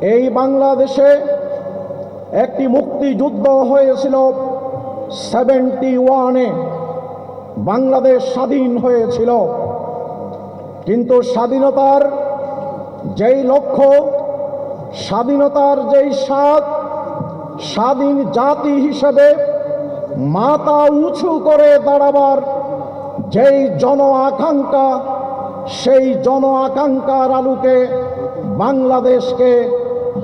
এই বাংলাদেশে একটি মুক্তিযুদ্ধ হয়েছিল সেভেন্টি ওয়ানে। বাংলাদেশ স্বাধীন হয়েছিল। কিন্তু স্বাধীনতার যেই লক্ষ্য, স্বাধীনতার যেই স্বাদ, স্বাধীন জাতি হিসেবে মাথা উঁচু করে দাঁড়াবার যেই জন আকাঙ্ক্ষা, সেই জন আকাঙ্ক্ষার আলোকে বাংলাদেশকে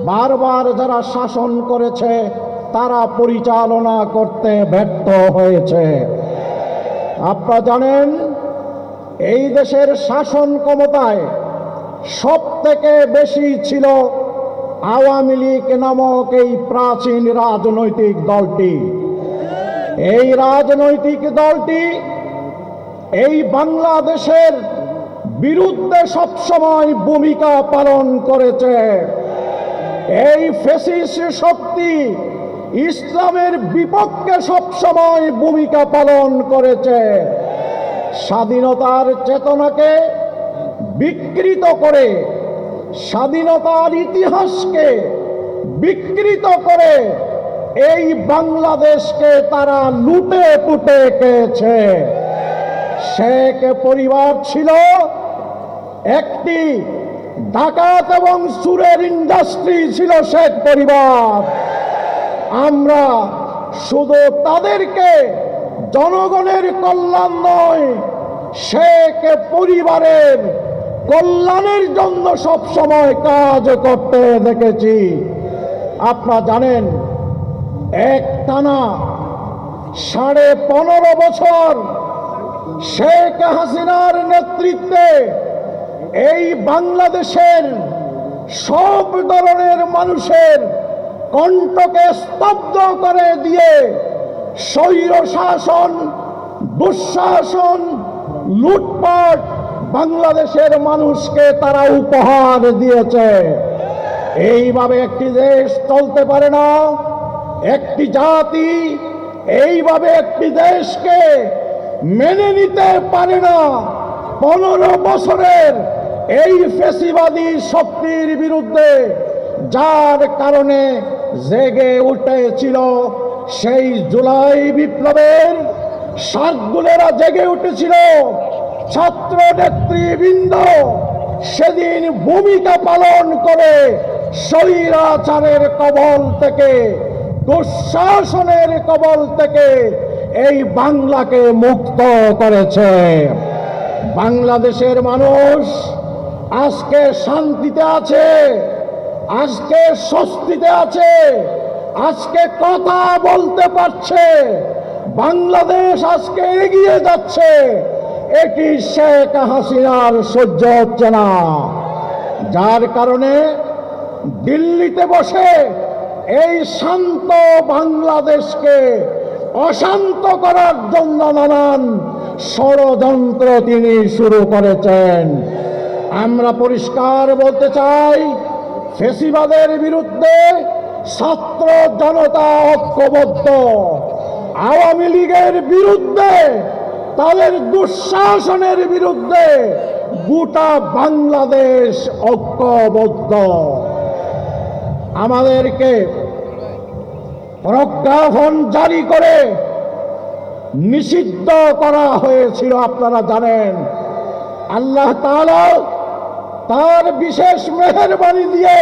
বারবার যারা শাসন করেছে, তারা পরিচালনা করতে ব্যর্থ হয়েছে। আপনারা জানেন, এই দেশের শাসন ক্ষমতায় সব থেকে বেশি ছিল আওয়ামী লীগ নামক এই প্রাচীন রাজনৈতিক দলটি। এই রাজনৈতিক দলটি এই বাংলাদেশের বিরুদ্ধে সবসময় ভূমিকা পালন করেছে। এই ফেসিস শক্তি ইসলামের বিপক্ষে সবসময় ভূমিকা পালন করেছে। স্বাধীনতার চেতনাকে বিকৃত করে, স্বাধীনতার ইতিহাসকে বিকৃত করে এই বাংলাদেশকে তারা লুটে পুটে খেয়েছে। শেখ পরিবার ছিল একটি ডাকাত এবং সুরের ইন্ডাস্ট্রি ছিল শেখ পরিবার। আমরা শুধু তাদেরকে, জনগণের কল্যাণ নয়, শেখ পরিবারের কল্যাণের জন্য সব সময় কাজ করতে দেখেছি। আপনারা জানেন এক টানা সাড়ে পনেরো বছর শেখ হাসিনার নেতৃত্বে এই বাংলাদেশের সব ধরনের মানুষের কণ্ঠকে স্তব্ধ করে দিয়ে স্বৈর শাসন, দুঃশাসন, লুটপাট বাংলাদেশের মানুষকে তারা উপহার দিয়েছে। এইভাবে একটি দেশ চলতে পারে না, একটি জাতি এইভাবে একটি দেশকে মেনে নিতে পারে না। পনেরো বছরের এই ফেসিবাদী শক্তির বিরুদ্ধে যার কারণে জেগে উঠেছিল সেই জুলাই বিপ্লবের শাকগুলেরা জেগে উঠেছিল। ছাত্র নেতৃবৃন্দ সেদিন ভূমিকা পালন করে স্বৈরাচারের কবল থেকে, দুঃশাসনের কবল থেকে এই বাংলাকে মুক্ত করেছে। বাংলাদেশের মানুষ আজকে শান্তিতে আছে, আজকে স্বস্তিতে আছে, আজকে কথা বলতে পারছে, বাংলাদেশ আজকে এগিয়ে যাচ্ছে, এটি শেখ হাসিনার সহ্য হচ্ছে না। যার কারণে দিল্লিতে বসে এই শান্ত বাংলাদেশকে অশান্ত করার জন্য নানান ষড়যন্ত্র তিনি শুরু করেছেন। আমরা পরিষ্কার বলতে চাই, ফেসিবাদের বিরুদ্ধে ছাত্র জনতা ঐক্যবদ্ধ। আওয়ামী লীগের বিরুদ্ধে, তাদের দুঃশাসনের বিরুদ্ধে গোটা বাংলাদেশ ঐক্যবদ্ধ। আমাদেরকে প্রজ্ঞাপন জারি করে নিষিদ্ধ করা হয়েছিল, আপনারা জানেন। আল্লাহ তাআলা তার বিশেষ মেহরবানি দিয়ে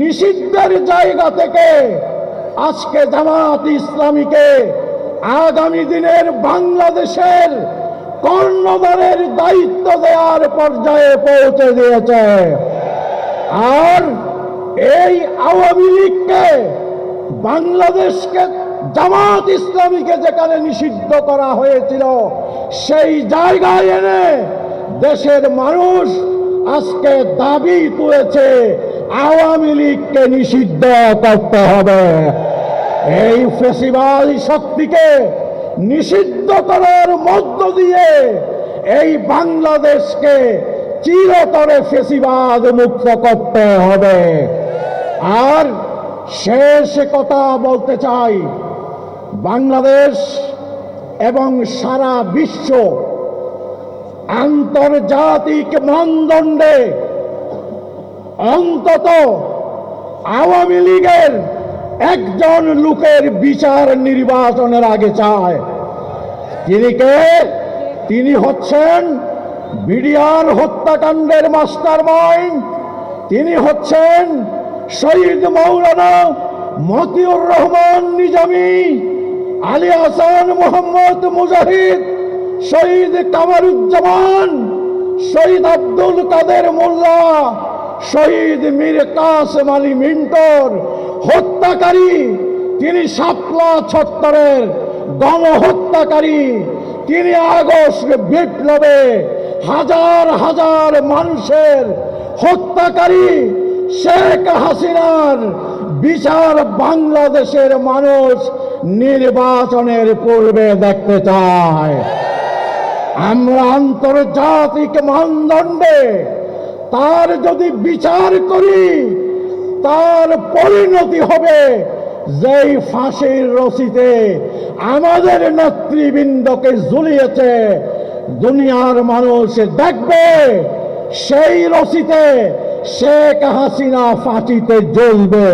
নিষিদ্ধের জায়গা থেকে আজকে জামাত ইসলামীকে আগামী দিনের বাংলাদেশের কর্ণধারের দায়িত্ব দেওয়ার পর্যায়ে পৌঁছে দিয়েছে। আর এই আওয়ামী লীগকে, বাংলাদেশকে, জামাত ইসলামীকে যেখানে নিষিদ্ধ করা হয়েছিল, সেই জায়গায় এনে দেশের মানুষ আজকে দাবি তুলেছে আওয়ামী লীগকে নিষিদ্ধ করতে হবে। এই ফেসিবাল শক্তিকে নিষিদ্ধ করার মধ্য দিয়ে এই বাংলাদেশকে চিরতরে ফেসিবাদ মুক্ত করতে হবে। আর শেষ কথা বলতে চাই, বাংলাদেশ এবং সারা বিশ্ব আন্তর্জাতিক মানদণ্ডে অন্তত আওয়ামী লীগের একজন লোকের বিচার নির্বাচনের আগে চায়। তিনি কে? তিনি হচ্ছেন বিডিআর হত্যাকাণ্ডের মাস্টার মাইন্ড তিনি হচ্ছেন শহীদ মৌলানা মতিউর রহমান নিজামী, আলী হাসান মোহাম্মদ মুজাহিদ। শহীদ কামারুজ্জামান, শহীদ আব্দুল কাদের মোল্লা, শহীদ মীর কাসেম আলী মিন্টর হত্যাকারী, তিনি শাপলা ছত্তরের গণহত্যাকারী, তিনি আগস্ট বিপ্লবে হাজার হাজার মানুষের হত্যাকারী শেখ হাসিনার বিচার বাংলাদেশের মানুষ নির্বাচনের পূর্বে দেখতে চায়। আমরা আন্তর্জাতিক মানদণ্ডে তার যদি বিচার করি, তার পরিণতি হবে যেই ফাঁসির রশিতে আমাদের নেতৃবৃন্দকে ঝুলিয়েছে। দুনিয়ার মানুষ দেখবে সেই রশিতে শেখ হাসিনা ফাঁসিতে জ্বলবে।